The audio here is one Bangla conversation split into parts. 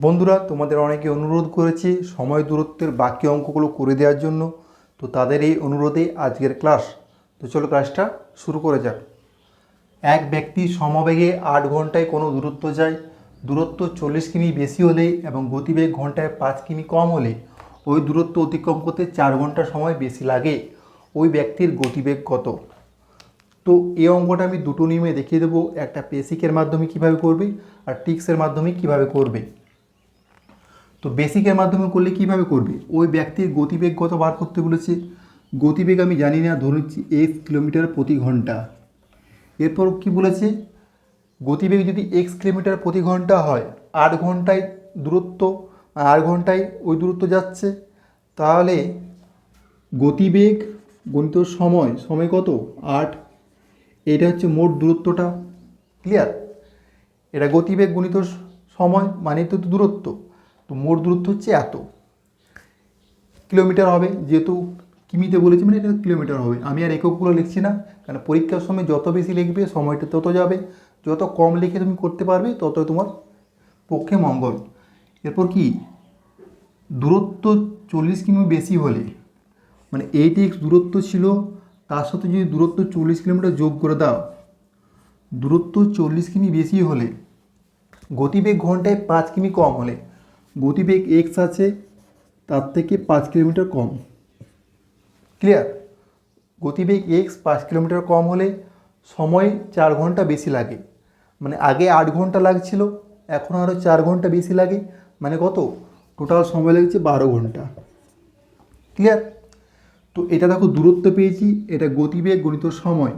বন্ধুরা, তোমাদের অনেকে অনুরোধ করেছে সময় দূরত্বের বাকি অঙ্কগুলো করে দেওয়ার জন্য। তো তাদের এই অনুরোধে আজকের ক্লাস। তো চলো ক্লাসটা শুরু করে যাক। এক ব্যক্তি সমবেগে আট ঘন্টায় কোনো দূরত্ব যায়। দূরত্ব চল্লিশ কিমি বেশি হলে এবং গতিবেগ ঘন্টায় পাঁচ কিমি কম হলে ওই দূরত্ব অতিক্রম করতে চার ঘণ্টা সময় বেশি লাগে। ওই ব্যক্তির গতিবেগ কত? তো এই অঙ্কটা আমি দুটো নিয়মে দেখিয়ে দেবো। একটা পেসিকের মাধ্যমে কীভাবে করবে আর টিক্সের মাধ্যমে কীভাবে করবে। তো বেসিকের মাধ্যমে করলে কীভাবে করবে? ওই ব্যক্তির গতিবেগ কত বার করতে বলেছে, গতিবেগ আমি জানি না, ধরে নিচ্ছি এক্স কিলোমিটার প্রতি ঘণ্টা। এরপর কি বলেছে? গতিবেগ যদি এক্স কিলোমিটার প্রতি ঘণ্টা হয়, আট ঘন্টায় দূরত্ব, আট ঘন্টায় ওই দূরত্ব যাচ্ছে, তাহলে গতিবেগ গণিত সময় সময় কত? আট। এটা হচ্ছে মোট দূরত্বটা। ক্লিয়ার এটা গতিবেগ গণিত সময় মানে তো দূরত্ব। তো মোট দূরত্ব হচ্ছে এত। কিলোমিটার হবে, যেহেতু কিমিতে বলেছি মানে এটা কিলোমিটার হবে। আমি আর এককগুলো লিখছি না, কারণ পরীক্ষার সময় যত বেশি লিখবে, সময়টা তত যাবে। যত কম লিখে তুমি করতে পারবে, তত তোমার পক্ষে মঙ্গল। এরপর কি? দূরত্ব চল্লিশ কিমি বেশি হলে মানে এইট এক্স দূরত্ব ছিল, তার সাথে যদি দূরত্ব চল্লিশ কিলোমিটার যোগ করে দাও, দূরত্ব চল্লিশ কিমি বেশি হলে, গতিবেগ ঘন্টায় পাঁচ কিমি কম হলে গতিবেগ এক্স আছে, তার থেকে পাঁচ কিলোমিটার কম। ক্লিয়ার গতিবেগ এক্স পাঁচ কিলোমিটার কম হলে সময় চার ঘণ্টা বেশি লাগে। মানে আগে আট ঘণ্টা লাগছিল, এখন আরও চার ঘণ্টা বেশি লাগে। মানে কত? টোটাল সময় লাগছে বারো ঘণ্টা। ক্লিয়ার তো এটা দেখো দূরত্ব পেয়েছি, এটা গতিবেগ গণিত সময়।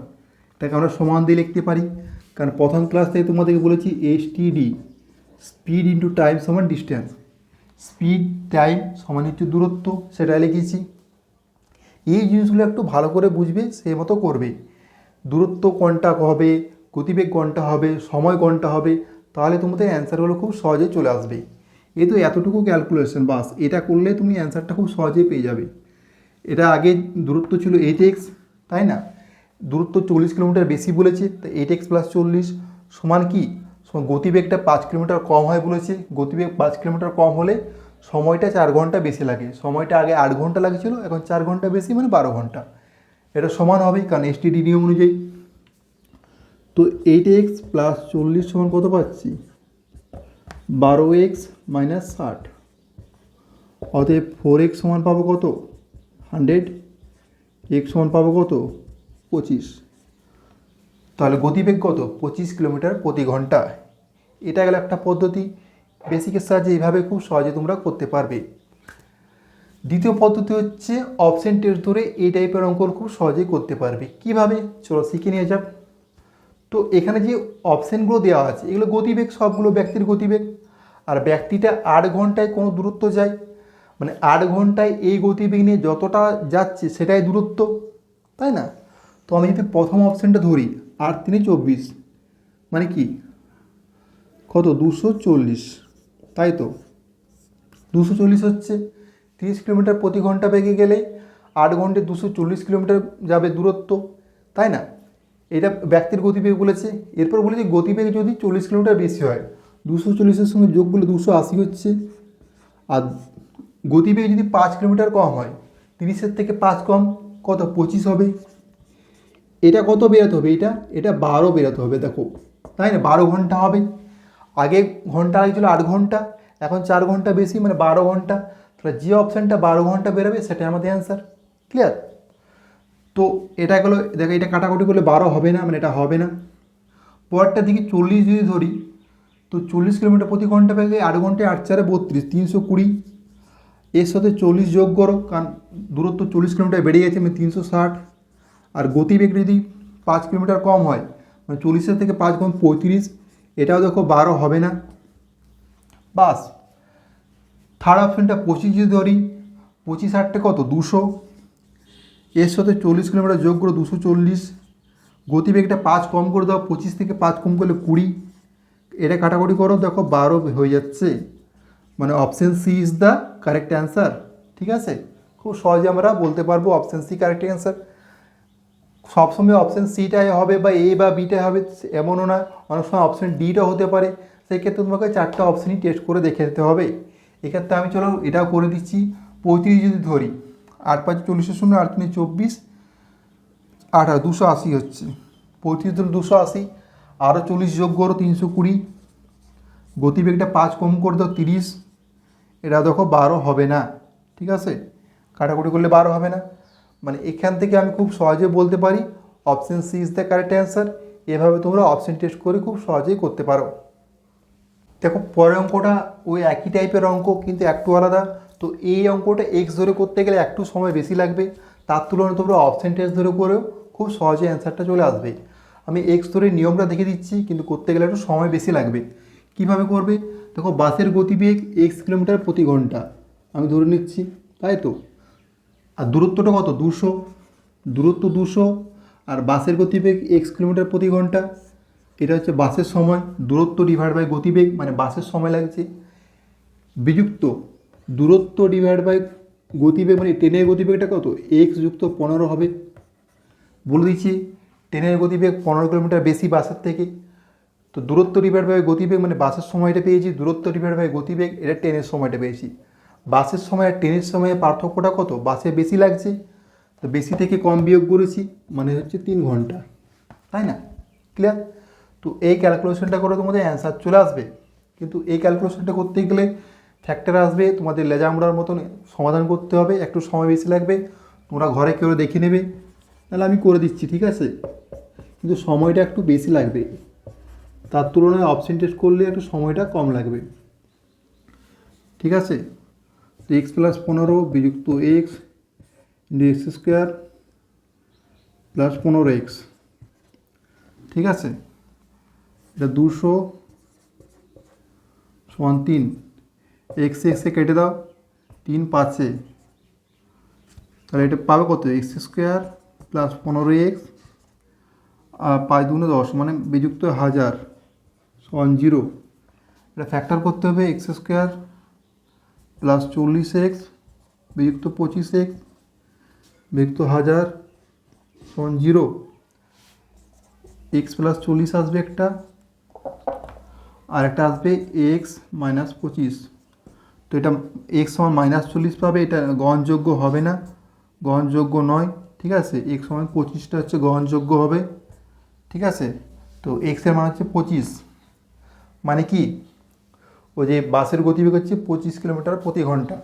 এটাকে আমরা সমান দিয়ে লিখতে পারি। কারণ প্রথম ক্লাস থেকে তোমাদেরকে বলেছি S T D speed into time সমান ডিস্টেন্স স্পিড, টাইম সমান হচ্ছে দূরত্ব সেটা লিখেছি। এই জিনিসগুলো একটু ভালো করে বুঝবে, সেই মতো করবে। দূরত্ব কোনটা হবে, গতিবেগ কোনটা হবে, সময় কোনটা হবে, তাহলে তোমাদের অ্যান্সারগুলো খুব সহজে চলে আসবে। এই তো এতটুকু ক্যালকুলেশন বাস। এটা করলে তুমি অ্যান্সারটা খুব সহজেই পেয়ে যাবে। এটা আগে দূরত্ব ছিল এইট এক্স তাই না? দূরত্ব চল্লিশ কিলোমিটার বেশি বলেছে, তো এইট এক্স প্লাস চল্লিশ সমান কি? গতিবেগটা পাঁচ কিলোমিটার কম হয় বলেছে। গতিবেগ পাঁচ কিলোমিটার কম হলে সময়টা চার ঘণ্টা বেশি লাগে। সময়টা আগে আট ঘণ্টা লাগছিল, এখন চার ঘণ্টা বেশি মানে বারো ঘণ্টা। এটা সমান হবে কারণ এসটিডি নিয়ম অনুযায়ী। তো এইট এক্স প্লাস চল্লিশ সমান কত পাচ্ছি? বারো এক্স মাইনাস ষাট। অতএব ফোর এক্স সমান পাবো কত? হান্ড্রেড এক্স সমান পাবো কত? পঁচিশ। তাহলে গতিবেগ কত? পঁচিশ কিলোমিটার প্রতি ঘণ্টা। এটা গেল একটা পদ্ধতি। বেসিকের সাহায্যে এইভাবে খুব সহজে তোমরা করতে পারবে। দ্বিতীয় পদ্ধতি হচ্ছে অপশন টেস্ট ধরে এই টাইপের অঙ্ক খুব সহজেই করতে পারবে। কীভাবে? চলো শিখে নিয়ে যাক। তো এখানে যে অপশানগুলো দেওয়া আছে, এগুলো গতিবেগ, সবগুলো ব্যক্তির গতিবেগ। আর ব্যক্তিটা আট ঘন্টায় কোনো দূরত্ব যায়। মানে আট ঘন্টায় এই গতিবেগ নিয়ে যতটা যাচ্ছে সেটাই দূরত্ব, তাই না? তো আমি যদি প্রথম অপশানটা ধরি আট তিনে চব্বিশ। মানে কি? কত? দুশো চল্লিশ। তাই তো? দুশো চল্লিশ হচ্ছে তিরিশ কিলোমিটার প্রতি ঘণ্টা বেগে গেলে আট ঘন্টায় দুশো চল্লিশ কিলোমিটার যাবে দূরত্ব। তাই না? এটা ব্যক্তির গতিবেগ বলেছে। এরপর বলেছে গতিবেগ যদি চল্লিশ কিলোমিটার বেশি হয়, দুশো চল্লিশের সঙ্গে যোগ করলে দুশো আশি হচ্ছে। আর গতিবেগ যদি পাঁচ কিলোমিটার কম হয়, তিরিশের থেকে পাঁচ কম, কত? পঁচিশ হবে। এটা কত বেরোতে হবে? এটা এটা বারো বেরোতে হবে, দেখো। তাই না? বারো ঘণ্টা হবে। আগে ঘণ্টা লাগছিল আট ঘণ্টা, এখন চার ঘণ্টা বেশি মানে বারো ঘণ্টা। তাহলে যে অপশানটা বারো ঘণ্টা বেরোবে, সেটাই আমাদের অ্যান্সার ক্লিয়ার তো এটা গেলো, দেখো, এটা কাটাকুটি করলে বারো হবে না মানে এটা হবে না। পরেরটা দিকে চল্লিশ যদি ধরি, তো চল্লিশ কিলোমিটার প্রতি ঘণ্টা বেগে আট ঘন্টায় আট চারে বত্রিশ, তিনশো কুড়ি। এর সাথে চল্লিশ যোগ করো, কারণ দূরত্ব চল্লিশ কিলোমিটার বেড়ে গেছে মানে তিনশো ষাট। আর গতিবেগ যদি পাঁচ কিলোমিটার কম হয় মানে চল্লিশের থেকে পাঁচ কম পঁয়ত্রিশ, এটাও দেখো বারো হবে না। বাস থার্ড অপশানটা পঁচিশ যদি ধরি, পঁচিশ আটটা কত? দুশো। এর সাথে চল্লিশ কিলোমিটার যোগ করে দুশো চল্লিশ। গতিবেগটা পাঁচ কম করে দাও, পঁচিশ থেকে পাঁচ কম করলে কুড়ি। এটা কাটাকুটি করো, দেখো বারো হয়ে যাচ্ছে। মানে option C is the correct answer ঠিক আছে? খুব সহজে আমরা বলতে পারব অপশান সি কারেক্ট অ্যান্সার সবসময় অপশান সিটাই হবে বা এ বা বিটাই হবে এমনও না। অনেক সময় অপশান ডিটা হতে পারে। সেক্ষেত্রে তোমাকে চারটা অপশানই টেস্ট করে দেখে নিতে হবে। এক্ষেত্রে আমি চলো এটাও করে দিচ্ছি। পঁয়ত্রিশ যদি ধরি, আট পাঁচ চল্লিশের শূন্য, আট তিনে চব্বিশ আঠারো দুশো আশি হচ্ছে। পঁয়ত্রিশ ধরুন দুশো আশি, আরও চল্লিশ যোগ করো তিনশো কুড়ি। গতিবেগটা পাঁচ কম করে দাও তিরিশ। এটা দেখো বারো হবে না। ঠিক আছে? কাটাকুটি করলে বারো হবে না। মানে এখান থেকে আমি খুব সহজে বলতে পারি option C is the correct answer এভাবে তোমরা অপশন টেস্ট করে খুব সহজেই করতে পারো। দেখো, পরের অঙ্কটা ওই একই টাইপের অঙ্ক, কিন্তু একটু আলাদা। তো এই অঙ্কটা এক্স ধরে করতে গেলে একটু সময় বেশি লাগবে। তার তুলনায় তোমরা অপশন টেস্ট ধরে করেও খুব সহজে অ্যান্সারটা চলে আসবে। আমি এক্স ধরে নিয়মটা দেখে দিচ্ছি, কিন্তু করতে গেলে একটু সময় বেশি লাগবে। কীভাবে করবে? দেখো, বাসের গতিবেগ এক্স কিলোমিটার প্রতি ঘণ্টা। আমি ধরে নিচ্ছি, তাই তো? আর দূরত্বটা কত? দুশো। দূরত্ব দুশো আর বাসের গতিবেগ এক্স কিলোমিটার প্রতি ঘণ্টা। এটা হচ্ছে বাসের সময়। দূরত্ব ডিভাইড বাই গতিবেগ মানে বাসের সময় লাগছে। বিযুক্ত। দূরত্ব ডিভাইড বাই গতিবেগ মানে ট্রেনের গতিবেগটা কত? এক্স যুক্ত পনেরো হবে। বলে দিচ্ছি, ট্রেনের গতিবেগ পনেরো কিলোমিটার বেশি বাসের থেকে। তো দূরত্ব ডিভাইড বাই গতিবেগ মানে বাসের সময়টা পেয়েছি। দূরত্ব ডিভাইড বাই গতিবেগ, এটা ট্রেনের সময়টা পেয়েছি। বাসের সময় আর ট্রেনের সময়ে পার্থক্যটা কত? বাসে বেশি লাগছে? তো বেশি থেকে কম বিয়োগ করেছি মানে হচ্ছে তিন ঘণ্টা। তাই না? ক্লিয়ার তো এই ক্যালকুলেশনটা করে তোমাদের অ্যান্সার চলে আসবে। কিন্তু এই ক্যালকুলেশনটা করতে গেলে ফ্যাক্টর আসবে, তোমাদের লেজামড়ার মতন সমাধান করতে হবে। একটু সময় বেশি লাগবে, তোমরা ঘরে কেউ দেখে নেবে। তাহলে আমি করে দিচ্ছি, ঠিক আছে? কিন্তু সময়টা একটু বেশি লাগবে। তার তুলনায় অপশন টেস্ট করলে একটু সময়টা কম লাগবে। ঠিক আছে? এক্স প্লাস পনেরো বিযুক্ত x into x square plus পনেরো এক্স ঠিক আছে? এটা দুশো সমান তিন। এক্স এক্সে কেটে দাও। তিন পাঁচে তাহলে এটা পাবে কত? এক্স স্কোয়ার প্লাস পনেরো এক্স আর পাঁচ দুগুণে দশ মানে বিযুক্ত হাজার সমান জিরো। এটা ফ্যাক্টর করতে হবে এক্স স্কোয়ার প্লাস চল্লিশ এক্স বিযুক্ত পঁচিশ এক্স বিযুক্ত হাজার সমান জিরো এক্স প্লাস চল্লিশ আসবে একটা আর একটা আসবে এক্স মাইনাস পঁচিশ। তো এটা এক্স সমান মাইনাস চল্লিশ পাবে, এটা গ্রহণযোগ্য হবে না, গ্রহণযোগ্য নয়, ঠিক আছে? এক্স সমান পঁচিশটা হচ্ছে গ্রহণযোগ্য হবে, ঠিক আছে? তো এক্সের মান হচ্ছে পঁচিশ। মানে কি? ওই যে বাসের গতিবেগ হচ্ছে পঁচিশ কিলোমিটার প্রতি ঘণ্টা।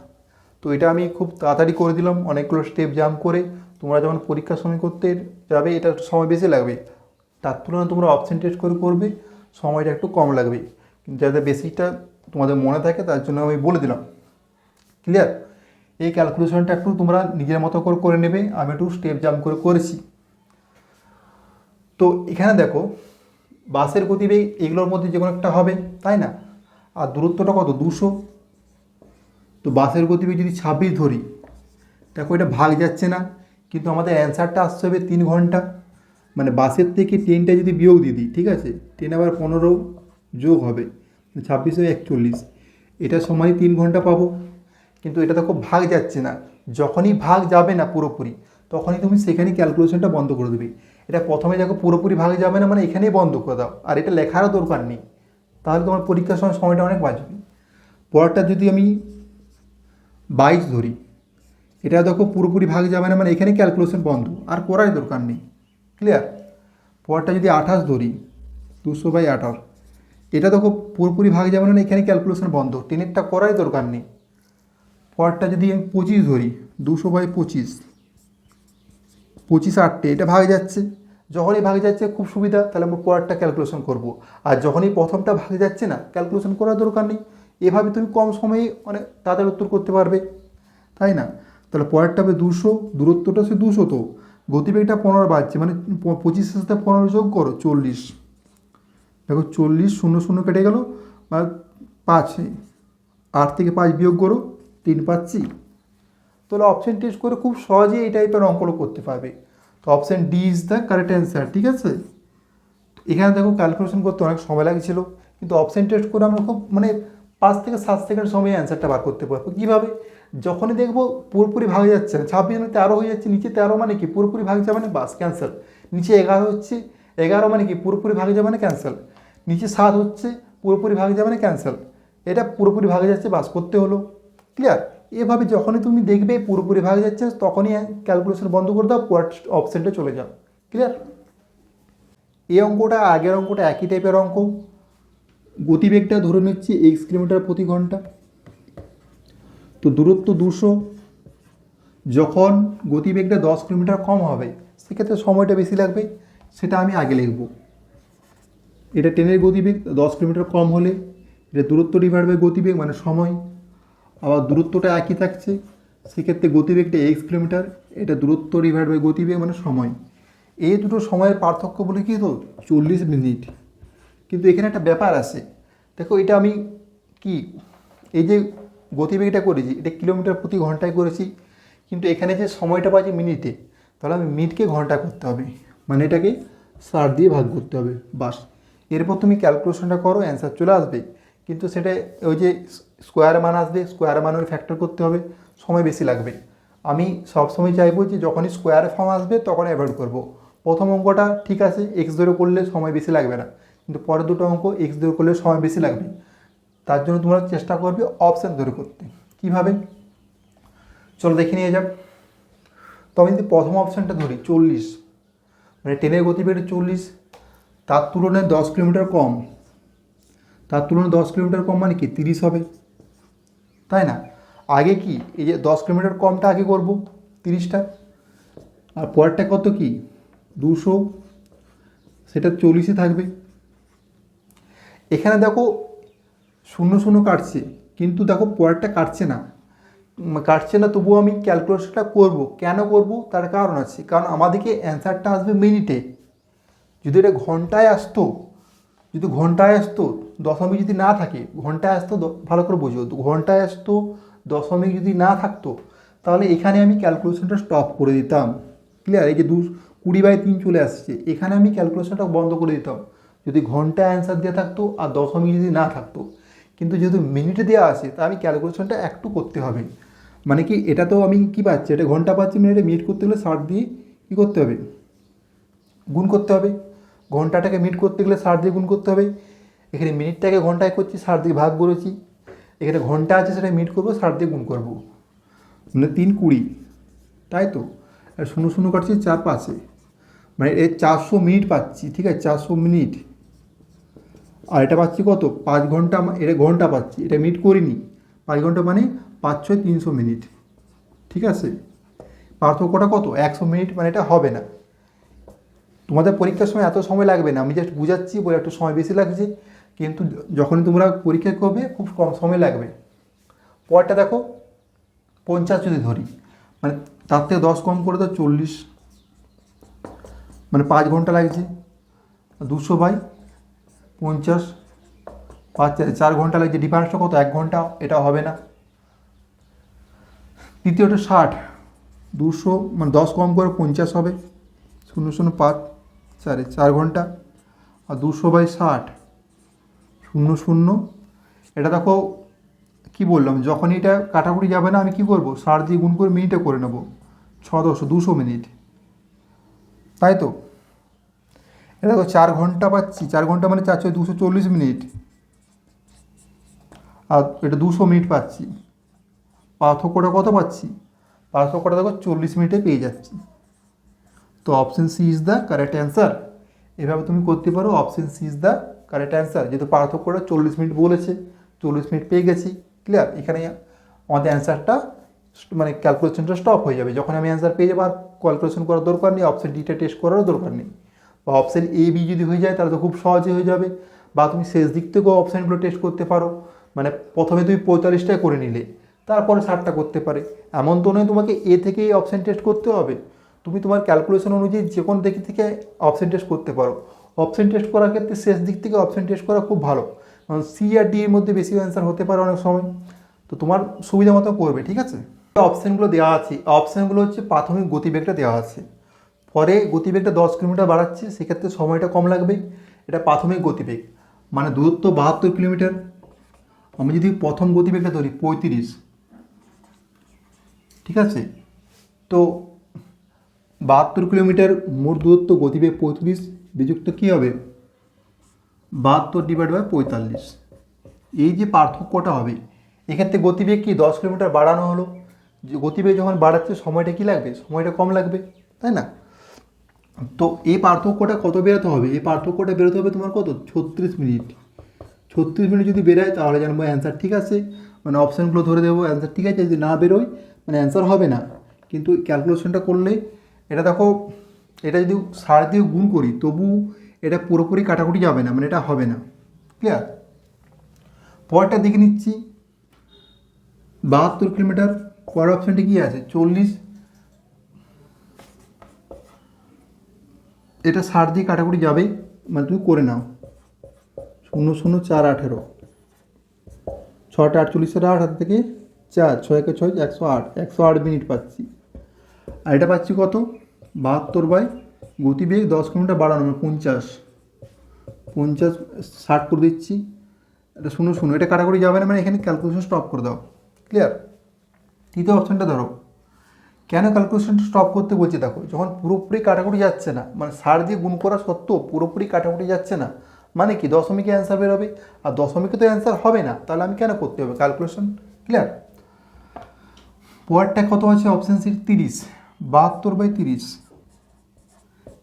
তো এটা আমি খুব তাড়াতাড়ি করে দিলাম, অনেকগুলো স্টেপ জাম্প করে। তোমরা যখন পরীক্ষার সময় করতে যাবে, এটা সময় বেশি লাগবে। তার তুলনায় তোমরা অপশন টেস্ট করে করবে, সময়টা একটু কম লাগবে। কিন্তু যাতে বেসিকটা তোমাদের মনে থাকে, তার জন্য আমি বলে দিলাম। ক্লিয়ার এই ক্যালকুলেশনটা একটু তোমরা নিজের মতো করে করে নেবে, আমি একটু স্টেপ জাম্প করে করেছি। তো এখানে দেখো, বাসের গতিবেগ এগুলোর মধ্যে যে কোনো একটা হবে, তাই না? আর দূরত্বটা কত? দুশো। তো বাসের গতিবেগ যদি ছাব্বিশ ধরি, দেখো এটা ভাগ যাচ্ছে না, কিন্তু আমাদের অ্যান্সারটা আসতে হবে তিন ঘণ্টা। মানে বাসের থেকে ট্রেনটা যদি বিয়োগ দিয়ে দিই, ঠিক আছে? ট্রেন আবার পনেরো যোগ হবে ছাব্বিশে একচল্লিশ। এটা সময় তিন ঘণ্টা পাবো। কিন্তু এটা দেখো ভাগ যাচ্ছে না। যখনই ভাগ যাবে না পুরোপুরি, তখনই তুমি সেখানেই ক্যালকুলেশনটা বন্ধ করে দেবে। এটা প্রথমে দেখো পুরোপুরি ভাগ যাবে না মানে এখানেই বন্ধ করে দাও। আর এটা লেখারও দরকার নেই। তাহলে তোমার পরীক্ষার সময় সময়টা অনেক বাঁচবে পরেরটা যদি আমি বাইশ ধরি, এটা দেখো পুরোপুরি ভাগ যাবে না মানে এখানে ক্যালকুলেশন বন্ধ। আর করার দরকার নেই। ক্লিয়ার পরেরটা যদি আঠাশ ধরি, দুশো বাই আঠাশ, এটা দেখো পুরোপুরি ভাগ যাবে না মানে এখানে ক্যালকুলেশন বন্ধ। টেনেরটা করাই দরকার নেই। পরেরটা যদি আমি পঁচিশ ধরি, দুশো বাই পঁচিশ পঁচিশ আটটে, এটা ভাগ যাচ্ছে। যখনই ভাগে যাচ্ছে, খুব সুবিধা। তাহলে আমরা পরেরটা ক্যালকুলেশন করব। আর যখনই প্রথমটা ভাগে যাচ্ছে না ক্যালকুলেশন করার দরকার নেই। এভাবে তুমি কম সময়ে অনেক তাড়াতাড়ি উত্তর করতে পারবে। তাই না? তাহলে পরেরটা হবে দুশো, দূরত্বটা সে দুশো তো। গতিবেগটা পনেরো বাড়ছে মানে পঁচিশের সাথে পনেরো যোগ করো, চল্লিশ। দেখো চল্লিশ শূন্য শূন্য কেটে গেল বা পাঁচ, আট থেকে পাঁচ বিয়োগ করো, তিন পাচ্ছি। তাহলে অপশান টেস্ট করে খুব সহজেই এই টাইপের অঙ্কগুলো করতে পারবে। তো option D is the correct answer ঠিক আছে? এখানে দেখো ক্যালকুলেশন করতে অনেক সময় লাগছিল, কিন্তু অপশান টেস্ট করে আমরা খুব মানে পাঁচ থেকে সাত সেকেন্ড সময়ে অ্যান্সারটা বার করতে পারব। কীভাবে? যখনই দেখব পুরোপুরি ভাগ যাচ্ছে না ছাব্বিশ মানে তেরো হয়ে যাচ্ছে, নিচে তেরো মানে কি? পুরোপুরি ভাগ যাবে না বাস ক্যান্সেল নিচে এগারো হচ্ছে, এগারো মানে কি? পুরোপুরি ভাগ যাবে না ক্যান্সেল নিচে সাত হচ্ছে, পুরোপুরি ভাগে যাবে না ক্যান্সেল এটা পুরোপুরি ভাগে যাচ্ছে, বাস করতে হলো। ক্লিয়ার এভাবে যখনই তুমি দেখবে পুরোপুরি ভাগে যাচ্ছে, তখনই ক্যালকুলেশন বন্ধ করে দাও পর অপশানটা চলে যাও। ক্লিয়ার এই অঙ্কটা আগের অঙ্কটা একই টাইপের অঙ্ক। গতিবেগটা ধরে নিচ্ছি এক্স কিলোমিটার প্রতি ঘণ্টা। তো দূরত্ব দুশো। যখন গতিবেগটা দশ কিলোমিটার কম হবে, সেক্ষেত্রে সময়টা বেশি লাগবে, সেটা আমি আগে লিখব। এটা ট্রেনের গতিবেগ, দশ কিলোমিটার কম হলে এটা দূরত্ব ডিভাইড বাই গতিবেগ মানে সময়। আবার দূরত্বটা একই থাকছে, সেক্ষেত্রে গতিবেগটা এক্স কিলোমিটার এটা দূরত্ব ডিভাইড বাই গতিবেগ মানে সময়। এই দুটো সময়ের পার্থক্য বলে কি তো? চল্লিশ মিনিট। কিন্তু এখানে একটা ব্যাপার আছে। দেখো, এটা আমি কি? এই যে গতিবেগটা করেছি, এটা কিলোমিটার প্রতি ঘন্টায় করেছি, কিন্তু এখানে যে সময়টা পাচ্ছি মিনিটে, তাহলে আমি মিনিটকে ঘণ্টা করতে হবে। মানে এটাকে সার দিয়ে ভাগ করতে হবে। বাস। এরপর তুমি ক্যালকুলেশনটা করো অ্যান্সার চলে আসবে। কিন্তু সেটা ওই যে স্কোয়ার মান আসবে স্কোয়ার মানের ফ্যাক্টর করতে হবে, সময় বেশি লাগবে। আমি সবসময় চাইব যে যখনই স্কোয়ার ফর্ম আসবে তখন অ্যাভয়েড করব। প্রথম অঙ্কটা ঠিক আছে এক্স ধরে করলে সময় বেশি লাগবে না। কিন্তু পরের দুটো অঙ্ক এক্স ধরে করলে সময় বেশি লাগবে। তার জন্য তোমরা চেষ্টা করবে অপশান ধরে করতে। কীভাবে? চলো দেখে নিয়ে যাক তো আমি যদি প্রথম অপশানটা ধরি, চল্লিশ। মানে ট্রেনের গতিবেগ চল্লিশ। তার তুলনায় দশ কিলোমিটার কম। তার তুলনায় দশ কিলোমিটার কম মানে কি? তিরিশ হবে। তাই না? আগে কি? এই যে দশ কিলোমিটার কমটা আগে করব, তিরিশটা। আর পরেরটা কত কি? দুশো। সেটা চল্লিশে থাকবে। এখানে দেখো শূন্য শূন্য কাটছে, কিন্তু দেখো পরেরটা কাটছে না। কাটছে না তবুও আমি ক্যালকুলেশনটা করব। কেন করব? তার কারণ আছে। কারণ আমাদেরকে অ্যান্সারটা আসবে মিনিটে যদি এটা ঘন্টায় আসতো, যদি ঘন্টায় আসতো দশমিক যদি না থাকে ঘন্টায় আসতো ভালো করে বুঝো ঘন্টায় আসতো দশমিক যদি না থাকতো, তাহলে এখানে আমি ক্যালকুলেশনটা স্টপ করে দিতাম। ক্লিয়ার এই যে দু, কুড়ি বাই তিন চলে আসছে। এখানে আমি ক্যালকুলেশনটা বন্ধ করে দিতাম। যদি ঘন্টায় অ্যান্সার দেওয়া থাকতো আর দশমিক যদি না থাকতো। কিন্তু যেহেতু মিনিটে দেওয়া আছে, তা আমি ক্যালকুলেশনটা একটু করতে হবে। মানে কি, এটা তো আমি কি পাচ্ছি? এটা ঘণ্টা পাচ্ছি মিনিটে মিনিট করতে গেলে ষাট দিয়ে কী করতে হবে? গুণ করতে হবে। ঘন্টাটাকে মিনিট করতে গেলে ষাট দিয়ে গুণ করতে হবে। এখানে মিনিটটাকে ঘন্টায় করছি ষাট দিয়ে ভাগ করেছি। এখানে ঘণ্টা আছে, সেটা মিনিট করব ষাট দিয়ে গুণ করব। মানে তিন কুড়ি, তাই তো? আর শূন্য শূন্য কাটছি, চার পাঁচে। মানে এর চারশো মিনিট পাচ্ছি, ঠিক আছে? চারশো মিনিট। আর এটা পাচ্ছি কত? পাঁচ ঘণ্টা এটা ঘণ্টা পাচ্ছি, এটা মিনিট করিনি। পাঁচ ঘণ্টা মানে পাঁচ ছয় তিনশো মিনিট, ঠিক আছে? পার্থক্যটা কত? একশো মিনিট মানে এটা হবে না। তোমাদের পরীক্ষার সময় এত সময় লাগবে না, আমি জাস্ট বুঝাচ্ছি, বলে একটু সময় বেশি লাগছে। কিন্তু যখনই তোমরা পরীক্ষা করবে, খুব কম সময় লাগবে। পরটা দেখো, পঞ্চাশ যদি ধরি মানে তার থেকে দশ কম করে দাও, চল্লিশ। মানে পাঁচ ঘণ্টা লাগছে। দুশো বাই পঞ্চাশ, পাঁচ চার ঘণ্টা লাগছে। ডিফারেন্সটা কত? এক ঘণ্টা, এটা হবে না। দ্বিতীয়টা ষাট। দুশো মানে দশ কম করে পঞ্চাশ হবে। শূন্য শূন্য, পাঁচ, চারে চার ঘণ্টা। আর দুশো বাই ষাট। শূন্য শূন্য। এটা দেখো, কি বললাম যখন এটা কাটাকুটি যাবে না, আমি কি করব? সার দিয়ে গুণ করে মিনিটে করে নেব। ছ দশ, দুশো মিনিট। তাই তো? এটা দেখো, চার ঘণ্টা পাচ্ছি। চার ঘণ্টা মানে চারশো দুশো চল্লিশ মিনিট। আর এটা দুশো মিনিট পাচ্ছি। পার্থক্যটা কত পাচ্ছি? পার্থক্যটা দেখো, চল্লিশ মিনিটে পেয়ে যাচ্ছি। তো option C is the correct answer এভাবে তুমি করতে পারো option C is the correct answer যেহেতু পার্থক্যটা চল্লিশ মিনিট বলেছে, চল্লিশ মিনিট পেয়ে গেছি ক্লিয়ার এখানে আমাদের অ্যান্সারটা মানে ক্যালকুলেশনটা স্টপ হয়ে যাবে। যখন আমি অ্যান্সার পেয়ে যাব, আর ক্যালকুলেশন করার দরকার নেই অপশন ডিটা টেস্ট করারও দরকার নেই। বা অপশন এ বি যদি হয়ে যায়, তাহলে তো খুব সহজে হয়ে যাবে। বা তুমি শেষ দিক থেকেও অপশানগুলো টেস্ট করতে পারো। মানে প্রথমে তুমি পঁয়তাল্লিশটাই করে নিলে, তারপরে ষাটটা করতে পারে। এমন তো নয় তোমাকে এ থেকেই অপশান টেস্ট করতে হবে। তুমি তোমার ক্যালকুলেশন অনুযায়ী যে কোনো দিক থেকে অপশান টেস্ট করতে পারো। অপশান টেস্ট করার ক্ষেত্রে শেষ দিক থেকে অপশান টেস্ট করা খুব ভালো। কারণ সি আর ডি এর মধ্যে বেশি অ্যান্সার হতে পারে অনেক সময়। তো তোমার সুবিধা মতো করবে, ঠিক আছে? অপশানগুলো দেওয়া আছে। অপশানগুলো হচ্ছে প্রাথমিক গতিবেগটা দেওয়া আছে। পরে গতিবেগটা দশ কিলোমিটার বাড়াচ্ছে, সেক্ষেত্রে সময়টা কম লাগবে। এটা প্রাথমিক গতিবেগ মানে দূরত্ব বাহাত্তর কিলোমিটার। আমি যদি প্রথম গতিবেগটা ধরি, পঁয়ত্রিশ। ঠিক আছে? তো বাহাত্তর কিলোমিটার মোট দূরত্ব গতিবেগ পঁয়ত্রিশ। বিযুক্ত কী হবে? বাহাত্তর ডিভাইড বাই পঁয়তাল্লিশ। এই যে পার্থক্যটা হবে, এক্ষেত্রে গতিবেগ কি? দশ কিলোমিটার বাড়ানো হলো। যে গতিবেগ যখন বাড়াচ্ছে, সময়টা কি লাগবে? সময়টা কম লাগবে, তাই না? তো এই পার্থক্যটা কত বেরোতে হবে? এই পার্থক্যটা বেরোতে হবে তোমার কত? ছত্রিশ মিনিট। ছত্রিশ মিনিট যদি বেরোয়, তাহলে জানব অ্যান্সার ঠিক আছে। মানে অপশানগুলো ধরে দেবো অ্যান্সার ঠিক আছে। যদি না বেরোয় মানে অ্যান্সার হবে না। কিন্তু ক্যালকুলেশনটা করলে, এটা দেখো এটা যদি সার দিয়ে গুণ করি, তবু এটা পুরোপুরি কাটাকুটি যাবে না মানে এটা হবে না। ক্লিয়ার পরটা দেখে নিচ্ছি। বাহাত্তর কিলোমিটার, পরের অপশানটি কী আছে? চল্লিশ। এটা সার দিয়ে কাটাকুটি যাবে মানে তুমি করে নাও। শূন্য শূন্য, চার, আঠেরো। ছটা আটচল্লিশের আট, হাত থেকে চার, ছয়কে ছয়, একশো আট। একশো আট মিনিট পাচ্ছি। আর এটা পাচ্ছি কত? বাহাত্তর বাই গতিবেগ দশ কিলোমিটার বাড়ানো মানে পঞ্চাশ। পঞ্চাশ, ষাট করে দিচ্ছি। এটা শুনো শুনো এটা কাটাকুটি যাবে না মানে এখানে ক্যালকুলেশন স্টপ করে দাও। ক্লিয়ার তৃতীয় অপশানটা ধরো। কেন ক্যালকুলেশনটা স্টপ করতে বলছি? দেখো, যখন পুরোপুরি কাটাকুটি যাচ্ছে না মানে সার দিয়ে গুণ করা সত্ত্বেও পুরোপুরি কাটাকুটি যাচ্ছে না মানে কি দশমিকে অ্যান্সার বেরোবে? আর দশমিকে তো অ্যান্সার হবে না, তাহলে আমি কেন করতে হবে ক্যালকুলেশন ক্লিয়ার পরেরটা কত আছে? অপশান সি তিরিশ। বাহাত্তর বাই তিরিশ।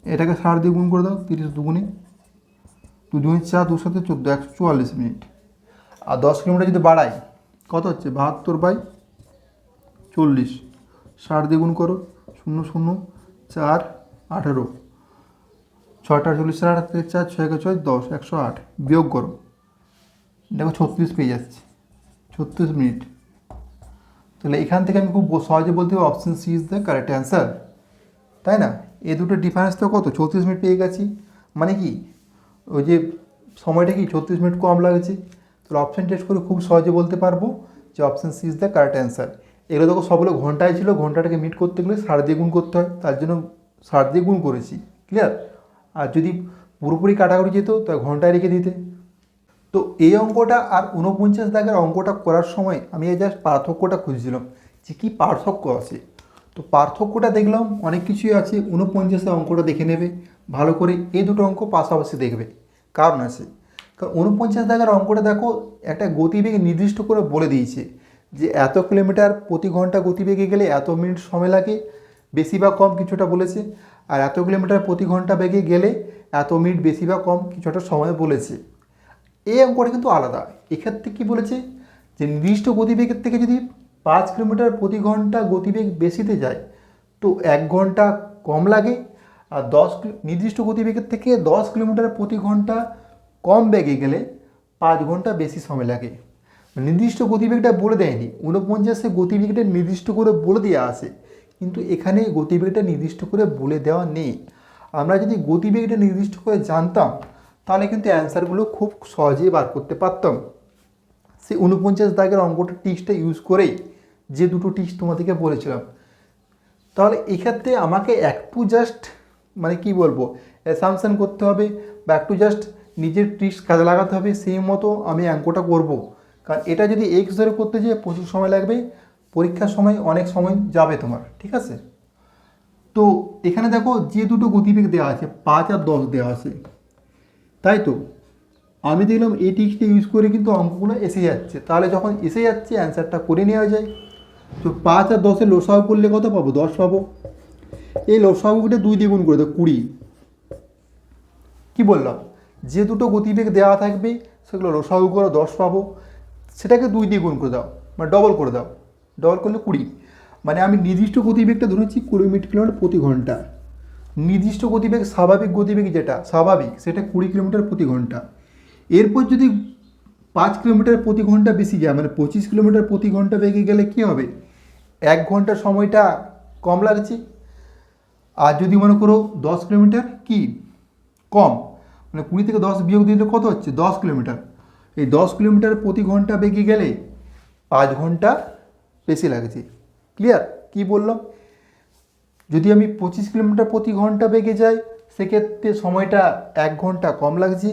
এটাকে সার দিয়ে গুণ করে দাও, তিরিশ দুগুণে। দু দুগুণে চার দু সাথে চোদ্দ, একশো চুয়াল্লিশ মিনিট। আর দশ কিলোমিটার যদি বাড়াই, কত হচ্ছে? বাহাত্তর বাই চল্লিশ। ষাট দিয়ে গুণ করো, শূন্য শূন্য, চার, আঠেরো। ছটা চল্লিশ, চার, আট থেকে চার, ছয় ছয়, দশ, একশো আট। বিয়োগ করো। দেখো ছত্রিশ পেয়ে যাচ্ছে। ছত্রিশ মিনিট। তাহলে এখান থেকে আমি খুব সহজে বলতে পারি option C is the correct answer তাই না? এ দুটো ডিফারেন্স তো কত? চৌত্রিশ মিনিট পেয়ে গেছি। মানে কি? ওই যে সময়টা কি? ছত্রিশ মিনিট কম লাগছে। তাহলে অপশান টেস্ট করে খুব সহজে বলতে পারব যে option C is the correct answer এগুলো দেখো, সবগুলো ঘন্টায় ছিল। ঘন্টাটাকে মিট করতে গেলে সার দিয়ে গুণ করতে হয়। তার জন্য সার দিয়ে গুণ করেছি। ক্লিয়ার আর যদি পুরোপুরি কাটাকুটি যেত তো ঘন্টায় রেখে দিতে। তো এই অঙ্কটা আর উনপঞ্চাশ দাগের অঙ্কটা করার সময় আমি এই জাস্ট পার্থক্যটা খুঁজছিলাম যে কী পার্থক্য আছে। তো পার্থক্যটা দেখলাম, অনেক কিছুই আছে উনপঞ্চাশের অঙ্কটা দেখে নেবে, ভালো করে এই দুটো অঙ্ক পাশাপাশি দেখবে, কারণ আছে। কারণ উনপঞ্চাশ দাগের অঙ্কটা দেখো, একটা গতিবেগ নির্দিষ্ট করে বলে দিয়েছে যে এত কিলোমিটার প্রতি ঘণ্টা গতিবেগে গেলে এত মিনিট সময় লাগে, বেশি বা কম কিছুটা বলেছে, আর এত কিলোমিটার প্রতি ঘণ্টা বেগে গেলে এত মিনিট বেশি বা কম কিছুটা সময় বলেছে। এই অঙ্কটা কিন্তু আলাদা। এক্ষেত্রে কি বলেছে যে নির্দিষ্ট গতিবেগের থেকে যদি পাঁচ কিলোমিটার প্রতি ঘণ্টা গতিবেগ বেশিতে যায়, তো এক ঘণ্টা কম লাগে। আর দশ নির্দিষ্ট গতিবেগের থেকে দশ কিলোমিটার প্রতি ঘণ্টা কম বেগে গেলে পাঁচ ঘণ্টা বেশি সময় লাগে। নির্দিষ্ট গতিবেগটা বলে দেয়নি। ঊনপঞ্চাশে গতিবেগটা নির্দিষ্ট করে বলে দেওয়া আছে। কিন্তু এখানে গতিবেগটা নির্দিষ্ট করে বলে দেওয়া নেই। আমরা যদি গতিবেগটা নির্দিষ্ট করে জানতাম তাহলে কিন্তু অ্যান্সারগুলো খুব সহজেই বার করতে পারতাম। সেই উনপঞ্চাশ দাগের অঙ্কটা টিক্সটা ইউজ করেই যে দুটো টিক্স তোমাদেরকে বলেছিলাম। তাহলে এক্ষেত্রে আমাকে একটু জাস্ট মানে কি বলব অ্যাসামশন করতে হবে বা একটু জাস্ট নিজের ট্রিক্স কাজে লাগাতে হবে, সেই মতো আমি অঙ্কটা করব। কারণ এটা যদি এক্স ধরে করতে যেয়ে প্রচুর সময় লাগবে, পরীক্ষার সময় অনেক সময় যাবে তোমার, ঠিক আছে? তো এখানে দেখো যে দুটো গতিবেগ দেওয়া আছে, পাঁচ আর দশ দেওয়া আছে। তাই তো? আমি দেখলাম এই টিক্সটা ইউজ করে কিন্তু অঙ্কগুলো এসে যাচ্ছে। তাহলে যখন এসে যাচ্ছে অ্যান্সারটা করে নেওয়া যায়। তো পাঁচ আর দশের লোসাগু করলে কত পাবো? দশ পাবো। এই লোসাগুটা দুই দ্বিগুণ করে দাও, কুড়ি। কী বললাম? যে দুটো গতিবেগ দেওয়া থাকবে, সেগুলো লোসাগু করে দশ পাবো। সেটাকে দুই দিয়ে গুণ করে দাও মানে ডবল করে দাও। ডবল করলে কুড়ি। মানে আমি নির্দিষ্ট গতিবেগটা ধরেছি কুড়ি মিটার কিলোমিটার প্রতি ঘণ্টা। নির্দিষ্ট গতিবেগ, স্বাভাবিক গতিবেগ যেটা, স্বাভাবিক, সেটা কুড়ি কিলোমিটার প্রতি ঘণ্টা। এরপর যদি পাঁচ কিলোমিটার প্রতি ঘণ্টা বেশি যায় মানে পঁচিশ কিলোমিটার প্রতি ঘণ্টা বেগে গেলে কী হবে? এক ঘণ্টা সময়টা কম লাগছে। আর যদি মনে করো দশ কিলোমিটার, কি? কম। মানে কুড়ি থেকে দশ বিয়োগ দিলে কত হচ্ছে? দশ কিলোমিটার। এই দশ কিলোমিটার প্রতি ঘণ্টা বেগে গেলে পাঁচ ঘণ্টা বেশি লাগছে। ক্লিয়ার কি বললাম? যদি আমি পঁচিশ কিলোমিটার প্রতি ঘণ্টা বেগে যাই, সেক্ষেত্রে সময়টা এক ঘণ্টা কম লাগছে।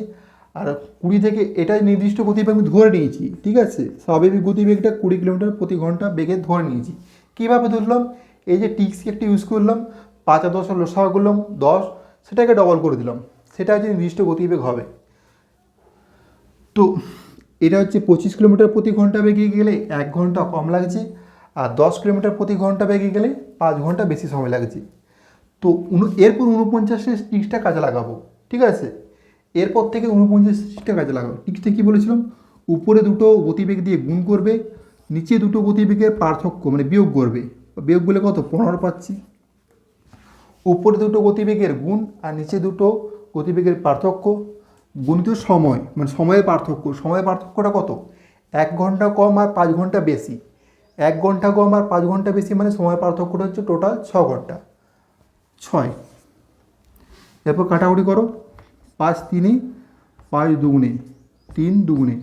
আর কুড়ি থেকে এটাই নির্দিষ্ট গতিবেগ আমি ধরে নিয়েছি, ঠিক আছে? স্বাভাবিক গতিবেগটা কুড়ি কিলোমিটার প্রতি ঘণ্টা বেগে ধরে নিয়েছি। কীভাবে ধরলাম? এই যে টিক্সকে একটা ইউজ করলাম, পাঁচা দশ লোসা করলাম, দশ, সেটাকে ডবল করে দিলাম। সেটা হচ্ছে নির্দিষ্ট গতিবেগ হবে। তো এটা হচ্ছে পঁচিশ কিলোমিটার প্রতি ঘণ্টা বেগে গেলে এক ঘণ্টা কম লাগছে। আর দশ কিলোমিটার প্রতি ঘণ্টা বেগে গেলে পাঁচ ঘণ্টা বেশি সময় লাগছে। তো এরপর উনপঞ্চাশের টিক্সটা কাজে লাগাবো, ঠিক আছে? এরপর থেকে উনপঞ্চাশ টিক্সটা কাজে লাগাবো। টিক্সটা কী বলেছিলাম? উপরে দুটো গতিবেগ দিয়ে গুণ করবে, নিচে দুটো গতিবেগের পার্থক্য মানে বিয়োগ করবে। বিয়োগ বলে কত? পনেরো পাচ্ছি। উপরে দুটো গতিবেগের গুণ আর নিচে দুটো গতিবেগের পার্থক্য। গুণিত সময় মানে সময়ের পার্থক্য। সময়ের পার্থক্যটা কত? এক ঘণ্টা কম আর পাঁচ ঘণ্টা বেশি। এক ঘণ্টা কম আর পাঁচ ঘণ্টা বেশি মানে সময় পার্থক্যটা হচ্ছে টোটাল ছ ঘণ্টা। ছয়। এরপর কাটাকুটি করো। পাঁচ তিনে, পাঁচ দুগুণে, তিন দুগুণে,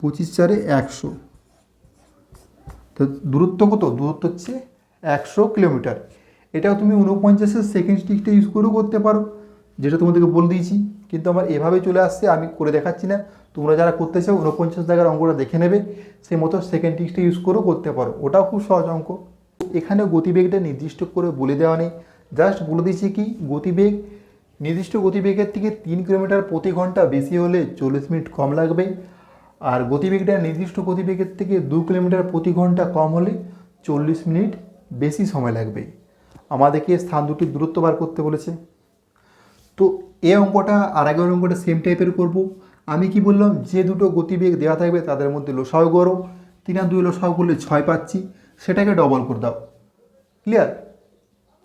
পঁচিশ চারে একশো। তো দূরত্ব কত? দূরত্ব হচ্ছে একশো কিলোমিটার। এটাও তুমি উনপঞ্চাশের সেকেন্ড স্টিকটা ইউজ করেও করতে পারো, যেটা তোমাদেরকে বলে দিয়েছি। কিন্তু আমার এভাবে চলে আসছে, আমি করে দেখাচ্ছি না। তোমরা যারা করতে চাও উনপঞ্চাশ জায়গার অঙ্কটা দেখে নেবে। সেই মতো সেকেন্ড টিক্সটা ইউজ করেও করতে পারো। ওটাও খুব সহজ অঙ্ক। এখানে গতিবেগটা নির্দিষ্ট করে বলে দেওয়া নেই। জাস্ট বলে দিয়েছি কি, গতিবেগ, নির্দিষ্ট গতিবেগের থেকে তিন কিলোমিটার প্রতি ঘণ্টা বেশি হলে চল্লিশ মিনিট কম লাগবে। আর গতিবেগটা নির্দিষ্ট গতিবেগের থেকে দু কিলোমিটার প্রতি ঘণ্টা কম হলে চল্লিশ মিনিট বেশি সময় লাগবে। আমাদেরকে স্থান দুটির দূরত্ব বার করতে বলেছে। তো এই অঙ্কটা আর আগের অঙ্কটা সেম টাইপের করব। আমি কি বললাম? যে দুটো গতিবেগ দেওয়া থাকবে তাদের মধ্যে লোসাও করো তিন আর দুই লোসাও করলে ছয় পাচ্ছি, সেটাকে ডবল করে দাও। ক্লিয়ার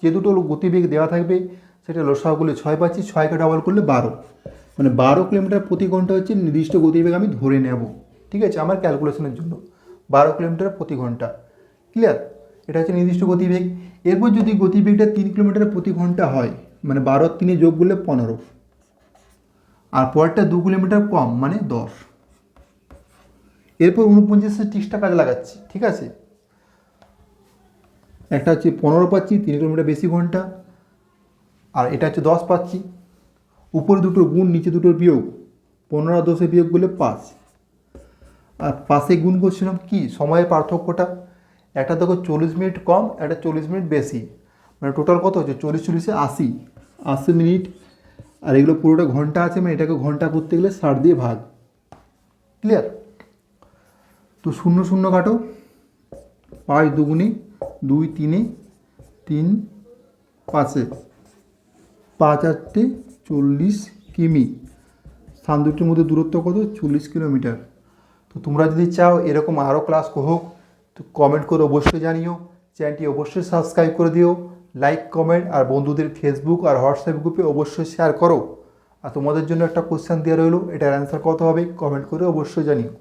যে দুটো গতিবেগ দেওয়া থাকবে, সেটা লোসাও করলে ছয় পাচ্ছি, ছয়কে ডবল করলে বারো। মানে বারো কিলোমিটার প্রতি ঘণ্টা হচ্ছে নির্দিষ্ট গতিবেগ আমি ধরে নেব। ঠিক আছে? আমার ক্যালকুলেশনের জন্য। বারো কিলোমিটার প্রতি ঘণ্টা। ক্লিয়ার এটা হচ্ছে নির্দিষ্ট গতিবেগ। এরপর যদি গতিবেগটা তিন কিলোমিটার প্রতি ঘণ্টা হয় মানে বারো তিনে যোগ করলে পনেরো। আর পরেরটা দু কিলোমিটার কম মানে দশ। এরপর উনপঞ্চাশের টিক্সটা কাজে লাগাচ্ছি, ঠিক আছে? একটা হচ্ছে পনেরো পাচ্ছি, তিন কিলোমিটার বেশি ঘণ্টা, আর এটা হচ্ছে দশ পাচ্ছি। উপরে দুটোর গুণ, নিচে দুটোর বিয়োগ। পনেরো দশে বিয়োগ করলে পাঁচ। আর পাশে গুণ করছিলাম কি? সময়ের পার্থক্যটা। একটা দেখো চল্লিশ মিনিট কম, একটা চল্লিশ মিনিট বেশি। মানে টোটাল কত হচ্ছে? চল্লিশ, চল্লিশে আশি। আশি মিনিট আর এগুলো পুরোটা ঘণ্টা আছে মানে এটাকে ঘণ্টা করতে গেলে ষাট দিয়ে ভাগ। ক্লিয়ার তো শূন্য শূন্য কাটো। পাঁচ দুগুণে দুই তিনে তিন পাঁচে। পাঁচ আটটে চল্লিশ কিমি। স্থান দুটির মধ্যে দূরত্ব কত? চল্লিশ কিলোমিটার। তো তোমরা যদি চাও এরকম আরও ক্লাস হোক, তো কমেন্ট করে অবশ্যই জানিও। চ্যানেলটি অবশ্যই সাবস্ক্রাইব করে দিও। লাইক কমেন্ট আর বন্ধুদের ফেসবুক আর হোয়াটসঅ্যাপ গ্রুপে অবশ্যই শেয়ার করো। আর তোমাদের জন্য একটা কোশ্চেন দেওয়া রইল, এটার অ্যান্সার কত হবে? কমেন্ট করে অবশ্যই জানিও।